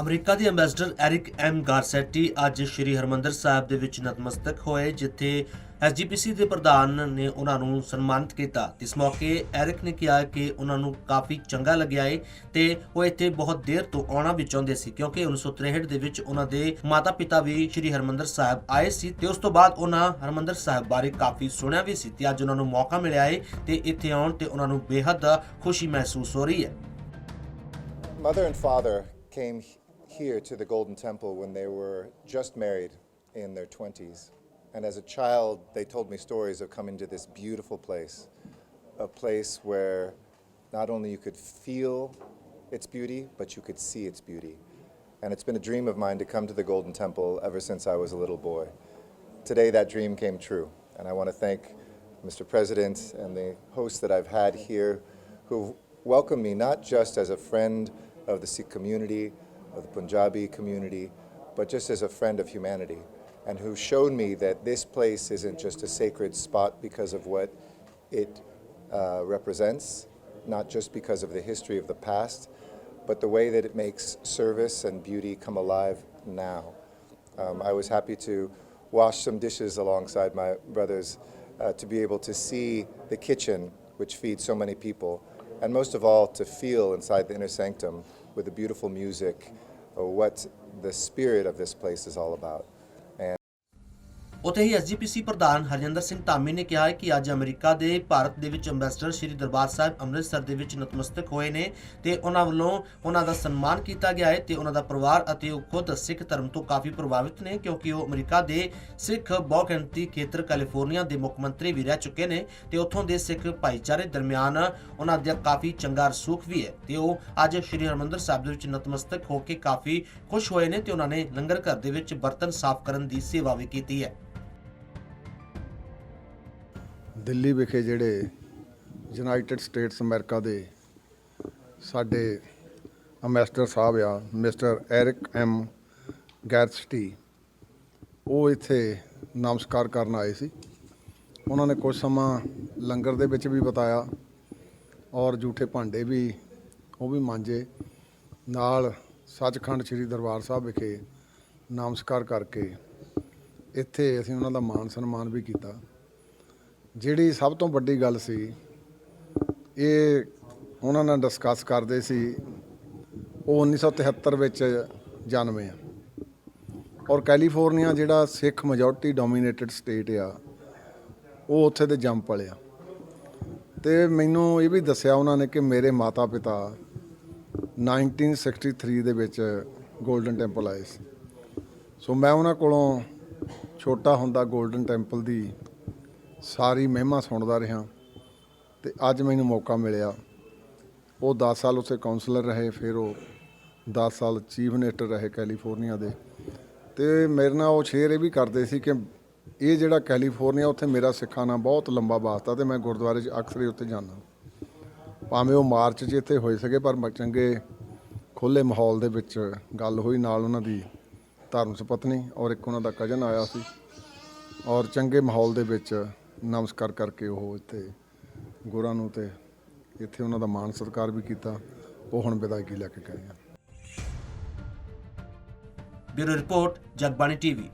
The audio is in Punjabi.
ਅਮਰੀਕਾ ਦੇ ਐਮਬੈਸਡਰ ਐਰਿਕ ਐਮ ਗਾਰਸੈਟੀ ਅੱਜ ਸ੍ਰੀ ਹਰਮੰਦਰ ਸਾਹਿਬ ਦੇ ਵਿੱਚ ਨਤਮਸਤਕ ਹੋਏ, ਜਿੱਥੇ ਐਸਜੀਪੀਸੀ ਦੇ ਪ੍ਰਧਾਨ ਨੇ ਉਹਨਾਂ ਨੂੰ ਸਨਮਾਨਿਤ ਕੀਤਾ। ਇਸ ਮੌਕੇ ਐਰਿਕ ਨੇ ਕਿਹਾ ਕਿ ਉਹਨਾਂ ਨੂੰ ਕਾਫੀ ਚੰਗਾ ਲੱਗਿਆ ਹੈ ਤੇ ਉਹ ਇੱਥੇ ਬਹੁਤ ਦੇਰ ਤੋਂ ਆਉਣਾ ਵੀ ਚਾਹੁੰਦੇ ਸੀ, ਕਿਉਂਕਿ 1963 ਦੇ ਵਿੱਚ ਉਹਨਾਂ ਦੇ ਮਾਤਾ-ਪਿਤਾ ਵੀ ਸ੍ਰੀ ਹਰਮੰਦਰ ਸਾਹਿਬ ਆਏ ਸੀ ਤੇ ਉਸ ਤੋਂ ਬਾਅਦ ਉਹਨਾਂ ਹਰਮੰਦਰ ਸਾਹਿਬ ਬਾਰੇ ਕਾਫੀ ਸੁਣਿਆ ਵੀ ਸੀ ਤੇ ਅੱਜ ਉਹਨਾਂ ਨੂੰ ਮੌਕਾ ਮਿਲਿਆ ਏ ਤੇ ਇੱਥੇ ਆਉਣ ਤੇ ਉਹਨਾਂ ਨੂੰ ਬੇਹੱਦ ਖੁਸ਼ੀ ਮਹਿਸੂਸ ਹੋ ਰਹੀ ਹੈ। Mother and father came here to the Golden Temple when they were just married in their 20s. And as a child, they told me stories of coming to this beautiful place, a place where not only you could feel its beauty, but you could see its beauty. And it's been a dream of mine to come to the Golden Temple ever since I was a little boy. Today, that dream came true. And I want to thank Mr. President and the hosts that I've had here who welcomed me not just as a friend of the Sikh community, of the Punjabi community, but just as a friend of humanity, and who showed me that this place isn't just a sacred spot because of what it uh, represents, not just because of the history of the past, but the way that it makes service and beauty come alive now. Um, I was happy to wash some dishes alongside my brothers, uh, to be able to see the kitchen, which feeds so many people, and most of all, to feel inside the inner sanctum with the beautiful music, uh, what the spirit of this place is all about. ਉੱਥੇ ਹੀ ਐਸਜੀਪੀਸੀ ਪ੍ਰਧਾਨ ਹਰਜਿੰਦਰ ਸਿੰਘ ਧਾਮੀ ਨੇ ਕਿਹਾ ਹੈ ਕਿ ਅੱਜ ਅਮਰੀਕਾ ਦੇ ਭਾਰਤ ਦੇ ਵਿੱਚ ਅੰਬੈਸਡਰ ਸ੍ਰੀ ਦਰਬਾਰ ਸਾਹਿਬ ਅੰਮ੍ਰਿਤਸਰ ਦੇ ਵਿੱਚ ਨਤਮਸਤਕ ਹੋਏ ਨੇ ਤੇ ਉਹਨਾਂ ਵੱਲੋਂ ਉਹਨਾਂ ਦਾ ਸਨਮਾਨ ਕੀਤਾ ਗਿਆ ਹੈ ਤੇ ਉਹਨਾਂ ਦਾ ਪਰਿਵਾਰ ਅਤੇ ਉਹ ਖੁਦ ਸਿੱਖ ਧਰਮ ਤੋਂ ਕਾਫੀ ਪ੍ਰਭਾਵਿਤ ਨੇ ਕਿਉਂਕਿ ਉਹ ਅਮਰੀਕਾ ਦੇ ਸਿੱਖ ਬਹੁਗਿਣਤੀ ਖੇਤਰ ਕੈਲੀਫੋਰਨੀਆ ਦੇ ਮੁੱਖ ਮੰਤਰੀ ਵੀ ਰਹਿ ਚੁੱਕੇ ਨੇ ਤੇ ਉੱਥੋਂ ਦੇ ਸਿੱਖ ਭਾਈਚਾਰੇ ਦਰਮਿਆਨ ਉਹਨਾਂ ਦਾ ਕਾਫੀ ਚੰਗਾ ਰਸੂਖ ਵੀ ਹੈ ਤੇ ਉਹ ਅੱਜ ਸ੍ਰੀ ਹਰਮੰਦਰ ਸਾਹਿਬ ਦੇ ਵਿੱਚ ਨਤਮਸਤਕ ਹੋ ਕੇ ਕਾਫੀ ਖੁਸ਼ ਹੋਏ ਨੇ ਤੇ ਉਹਨਾਂ ਨੇ ਲੰਗਰ ਘਰ ਦੇ ਵਿੱਚ ਬਰਤਨ ਸਾਫ਼ ਕਰਨ ਦੀ ਸੇਵਾ ਵੀ ਕੀਤੀ ਹੈ। ਦਿੱਲੀ ਵਿਖੇ ਜਿਹੜੇ ਯੂਨਾਈਟਿਡ ਸਟੇਟਸ ਅਮਰੀਕਾ ਦੇ ਸਾਡੇ ਅੰਬੈਸਡਰ ਸਾਹਿਬ ਆ, ਮਿਸਟਰ ਐਰਿਕ ਐਮ ਗੈਰਸਟੀ, ਉਹ ਇੱਥੇ ਨਮਸਕਾਰ ਕਰਨ ਆਏ ਸੀ। ਉਹਨਾਂ ਨੇ ਕੁਝ ਸਮਾਂ ਲੰਗਰ ਦੇ ਵਿੱਚ ਵੀ ਬਿਤਾਇਆ ਔਰ ਝੂਠੇ ਭਾਂਡੇ ਵੀ, ਉਹ ਵੀ ਮਾਂਜੇ। ਨਾਲ ਸੱਚਖੰਡ ਸ੍ਰੀ ਦਰਬਾਰ ਸਾਹਿਬ ਵਿਖੇ ਨਮਸਕਾਰ ਕਰਕੇ ਇੱਥੇ ਅਸੀਂ ਉਹਨਾਂ ਦਾ ਮਾਨ ਸਨਮਾਨ ਵੀ ਕੀਤਾ। ਜਿਹੜੀ ਸਭ ਤੋਂ ਵੱਡੀ ਗੱਲ ਸੀ, ਇਹ ਉਹਨਾਂ ਨਾਲ ਡਿਸਕਸ ਕਰਦੇ ਸੀ, ਉਹ 1973 ਵਿੱਚ ਜਨਮੇ ਆ। ਔਰ ਕੈਲੀਫੋਰਨੀਆ ਜਿਹੜਾ ਸਿੱਖ ਮੈਜੋਰਟੀ ਡੋਮੀਨੇਟਡ ਸਟੇਟ ਆ, ਉਹ ਉੱਥੇ ਦੇ ਜੰਮ ਪਲਿਆ ਤੇ ਮੈਨੂੰ ਇਹ ਵੀ ਦੱਸਿਆ ਉਹਨਾਂ ਨੇ ਕਿ ਮੇਰੇ ਮਾਤਾ ਪਿਤਾ 1963 ਦੇ ਵਿੱਚ 골ਡਨ ਟੈਂਪਲ ਆਏ ਸੀ। ਸੋ ਮੈਂ ਉਹਨਾਂ ਕੋਲੋਂ ਛੋਟਾ ਹੁੰਦਾ 골ਡਨ ਟੈਂਪਲ ਦੀ ਸਾਰੀ ਮਹਿਮਾ ਸੁਣਦਾ ਰਿਹਾ ਤੇ ਅੱਜ ਮੈਨੂੰ ਮੌਕਾ ਮਿਲਿਆ। ਉਹ 10 ਸਾਲ ਉੱਥੇ ਕਾਉਂਸਲਰ ਰਹੇ, ਫਿਰ ਉਹ 10 ਸਾਲ ਚੀਫ ਮਿਨਿਸਟਰ ਰਹੇ ਕੈਲੀਫੋਰਨੀਆ ਦੇ। ਤੇ ਮੇਰੇ ਨਾਲ ਉਹ ਸ਼ੇਅਰ ਇਹ ਵੀ ਕਰਦੇ ਸੀ ਕਿ ਇਹ ਜਿਹੜਾ ਕੈਲੀਫੋਰਨੀਆ ਉੱਥੇ ਮੇਰਾ ਸਿੱਖਾਂ ਨਾਲ ਬਹੁਤ ਲੰਬਾ ਵਾਸਤਾ ਤੇ ਮੈਂ ਗੁਰਦੁਆਰੇ 'ਚ ਅਕਸਰ ਹੀ ਉੱਥੇ ਜਾਂਦਾ। ਭਾਵੇਂ ਉਹ ਮਾਰਚ 'ਚ ਇੱਥੇ ਹੋਏ ਸਕੇ ਪਰ ਮ- ਚੰਗੇ ਖੁੱਲੇ ਮਾਹੌਲ ਦੇ ਵਿੱਚ ਗੱਲ ਹੋਈ ਨਾਲ ਉਹਨਾਂ ਦੀ ਧਰਮ ਸੁਪਤਨੀ ਔਰ ਇੱਕ ਉਹਨਾਂ ਦਾ ਕਜ਼ਨ ਆਇਆ ਸੀ। ਔਰ ਚੰਗੇ ਮਾਹੌਲ ਦੇ ਵਿੱਚ ਨਮਸਕਾਰ ਕਰਕੇ ਉਹ ਇੱਥੇ ਗੁਰਾਂ ਨੂੰ ਤੇ ਇੱਥੇ ਉਹਨਾਂ ਦਾ ਮਾਣ ਸਤਿਕਾਰ ਵੀ ਕੀਤਾ। ਉਹ ਹੁਣ ਵਿਦਾਇਗੀ ਲੈ ਕੇ ਗਏ ਆ। Bureau report, Jagbani TV.